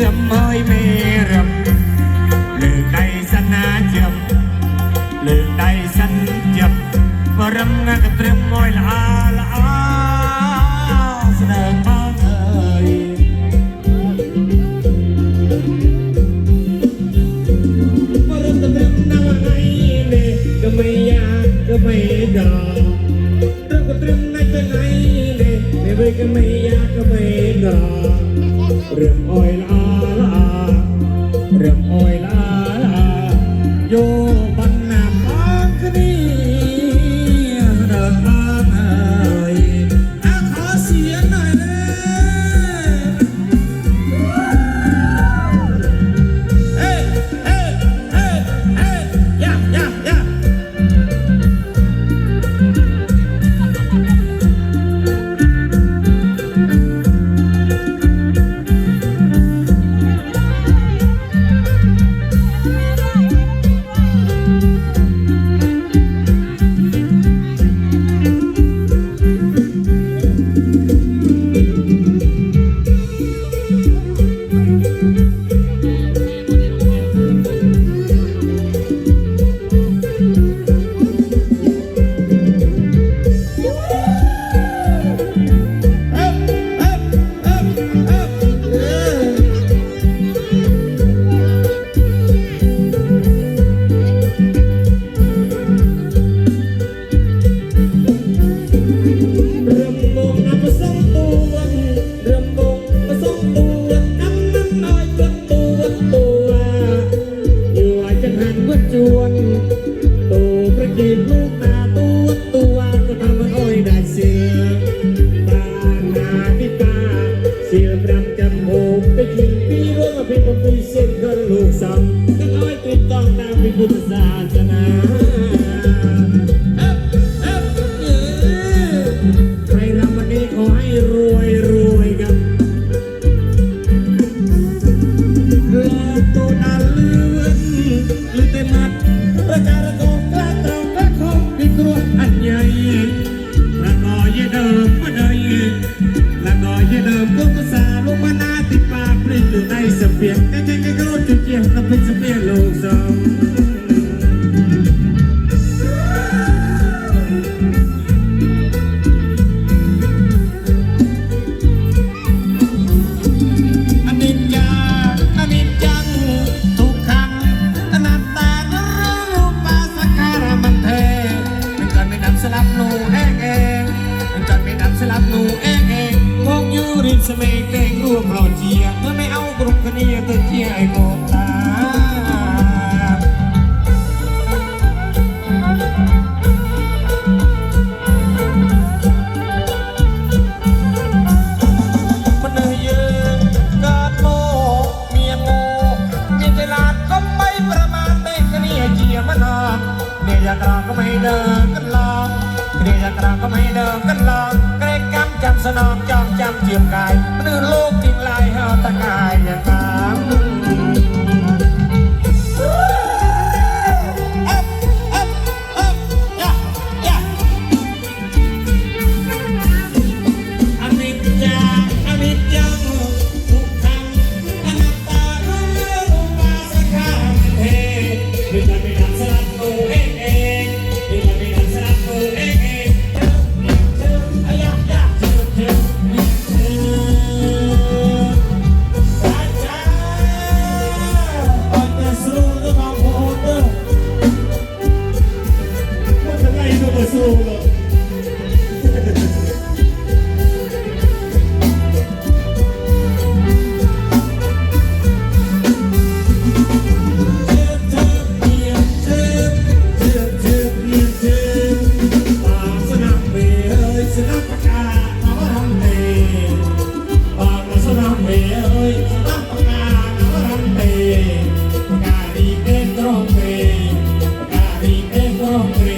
รำไม้ไม่รำ โอยลาลาโยบ เต้งรูปเรเจียเมื่อไม่เอากรุ๊ปคนนี้เธอเจียไอ้โกตา สนองจอมจำเจียมกายหรือโลกทิ้งลายเฮาตะกายยังไง Amen.